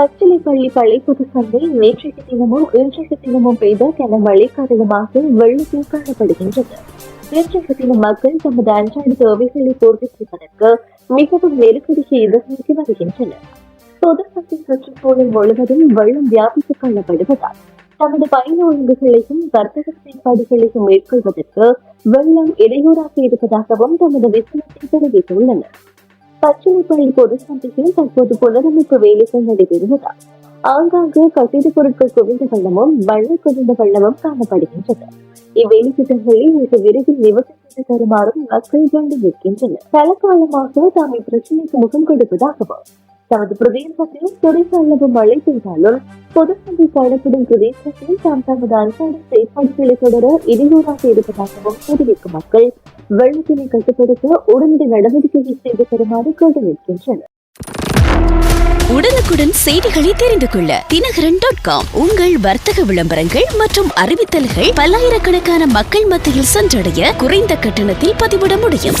பச்சிலைப்பள்ளி பள்ளி புதுசந்தை நேற்றைக்கு தினமும் இன்றைக்கு தினமும் பெய்த கனமழை காரணமாக வெள்ளத்தில் காணப்படுகின்றது. இன்றைய தின மக்கள் தமது அன்றாட தேவைகளை பூர்த்தி செய்வதற்கு மிகவும் நெருக்கடியை எதிர்நோக்கி வருகின்றனர். பொதுசந்தை சுற்றுச்சூழல் முழுவதும் வெள்ளம் வியாபித்துக் காணப்படுவதால் தமது பயண ஒழுங்குகளையும் வர்த்தக செயற்பாடுகளையும் மேற்கொள்வதற்கு வெள்ளம் இடையூறாக இருப்பதாகவும் தமது விசனத்தில் தெரிவித்துள்ளனர். பச்சிலைப்பள்ளி பொது சந்தையில் தற்போது புனரமைப்பு வேலைகள் நடைபெறுவதால் ஆங்காங்கு கட்டிடப் பொருட்கள் குவிந்த வண்ணமும் வெள்ள குவிந்த வண்ணமும் காணப்படுகின்றன. இவ்வேலை திட்டங்களில் மிக விரைவில் நிவர்த்தி தருமாறும் மக்கள் வேண்டி நிற்கின்றனர் பல காலமாக தாம் இப்பிரச்சனைக்கு முகம் கொடுப்பதாகவும் தமது பிரதேசத்தில் துறைக்கு அளவு மழை பெய்தாலும் பொதுச்சந்தை காணப்படும் பிரதேசத்தில் தாம் தமது அன்றாட செயற்பாடுகளை தொடர இடையூறாக இருப்பதாகவும் தெரிவிக்கும் மக்கள் வெள்ளத்தினை கட்டுப்படுத்த உடனடி நடவடிக்கைகள் செய்து தருமாறு கேட்டு நிற்கின்றனர். உடனுக்குடன் செய்திகளை தெரிந்து கொள்ள தினகரன் டாட் காம் உங்கள் வர்த்தக விளம்பரங்கள் மற்றும் அறிவித்தல்கள் பல்லாயிரக்கணக்கான மக்கள் மத்தியில் சென்றடைய குறைந்த கட்டணத்தில் பதிவிட முடியும்.